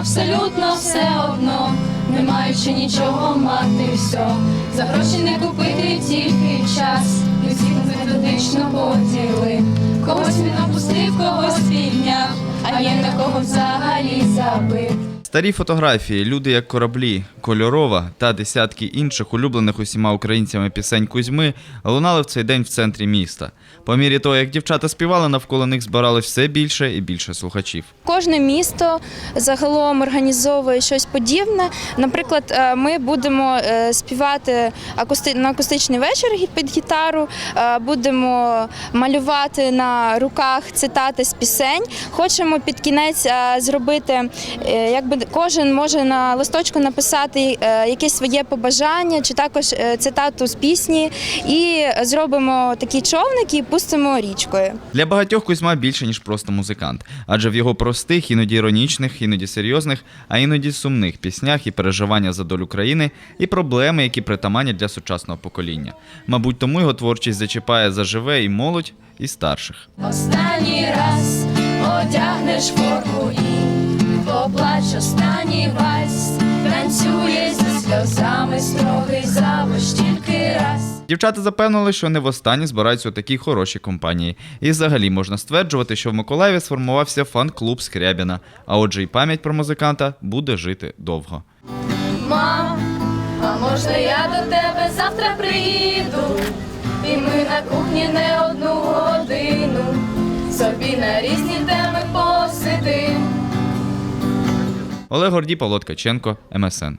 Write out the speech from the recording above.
абсолютно все одно, не маючи нічого мати все. За гроші не купити тільки час, і всіх методично поділи. Когось він опустив, когось підняв, а є на кого взагалі забив. Старі фотографії, люди як кораблі, кольорова та десятки інших улюблених усіма українцями пісень Кузьми лунали в цей день в центрі міста. По мірі того, як дівчата співали, навколо них збиралось все більше і більше слухачів. Кожне місто загалом організовує щось подібне. Наприклад, е, ми будемо е, співати на акустичний вечір під гітару, е, будемо малювати на руках цитати з пісень. Хочемо під кінець зробити, якби кожен може на листочку написати е, якесь своє побажання чи також е, цитату з пісні, і зробимо такі човники і пустимо річкою. Для багатьох Кузьма більше, ніж просто музикант, адже в його простих, іноді іронічних, іноді серйозних, а іноді сумних піснях і переживання за долю країни, і проблеми, які притаманять для сучасного покоління. Мабуть, тому його творчість зачіпає заживе і молодь, і старших. Останній раз одягнеш форму і поплач останній вальс, танцює зі сльозами строгий завуч тільки раз. Дівчата запевнили, що не востаннє збираються у такій хорошій компанії. І взагалі можна стверджувати, що в Миколаєві сформувався фан-клуб Скрябіна, а отже, і пам'ять про музиканта буде жити довго. Мам, а можна я до тебе завтра приїду? І ми на кухні не одну годину, собі на різні теми посидим. Олег Гордій, Павло Ткаченко, МСН.